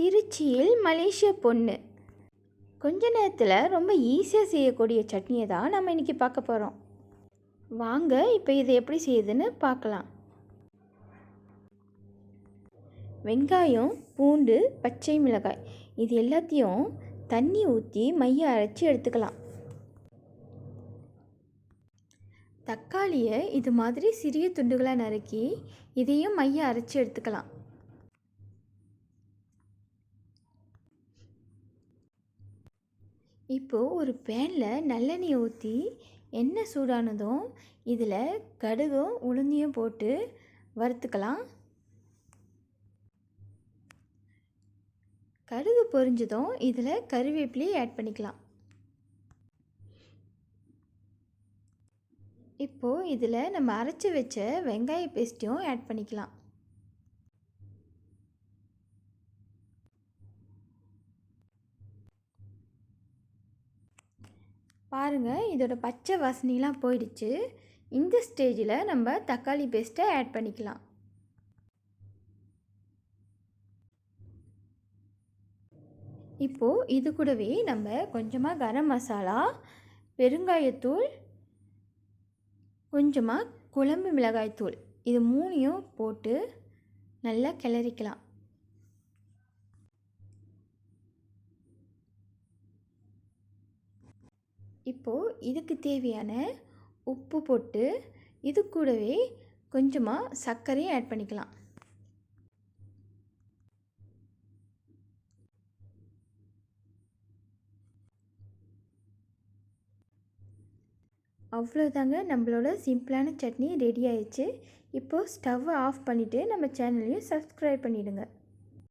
திருச்சியில் மலேசிய பொண்ணு. கொஞ்ச நேரத்தில் ரொம்ப ஈஸியாக செய்யக்கூடிய சட்னியை தான் நம்ம இன்றைக்கி பார்க்க போகிறோம் வாங்க இப்போ இதை எப்படி செய்யுதுன்னு பார்க்கலாம். வெங்காயம் பூண்டு பச்சை மிளகாய் இது எல்லாத்தையும் தண்ணி ஊற்றி மைய அரைச்சி எடுத்துக்கலாம். தக்காளியை இது மாதிரி சிறிய துண்டுகளாக நறுக்கி இதையும் மைய அரைச்சி எடுத்துக்கலாம். இப்போது ஒரு பேனில் நல்லெண்ணெய் ஊற்றி எண்ணெய் சூடானதும் இதில் கடுகும் உளுந்தியும் போட்டு வறுத்துக்கலாம். கடுகு பொரிஞ்சதும் இதில் கருவேப்பிலையை ஆட் பண்ணிக்கலாம். இப்போது இதில் நம்ம அரைச்சி வச்ச வெங்காய பேஸ்ட்டையும் ஆட் பண்ணிக்கலாம். பாருங்கள் இதோட பச்சை வாசனைலாம் போயிடுச்சு. இந்த ஸ்டேஜில் நம்ம தக்காளி பேஸ்ட்டை ஆட் பண்ணிக்கலாம். இப்போது இது கூடவே நம்ம கொஞ்சமாக கரம் மசாலா பெருங்காயத்தூள் கொஞ்சமாக குழம்பு மிளகாய்த்தூள் இது மூணையும் போட்டு நல்லா கிளறிக்கலாம். இப்போது இதுக்கு தேவையான உப்பு போட்டு இது கூடவே கொஞ்சமாக சர்க்கரையும் ஆட் பண்ணிக்கலாம். அவ்வளோதாங்க நம்மளோட சிம்பிளான சட்னி ரெடி ஆயிடுச்சு. இப்போது ஸ்டவ்வை ஆஃப் பண்ணிவிட்டு நம்ம சேனலையும் சப்ஸ்கிரைப் பண்ணிவிடுங்க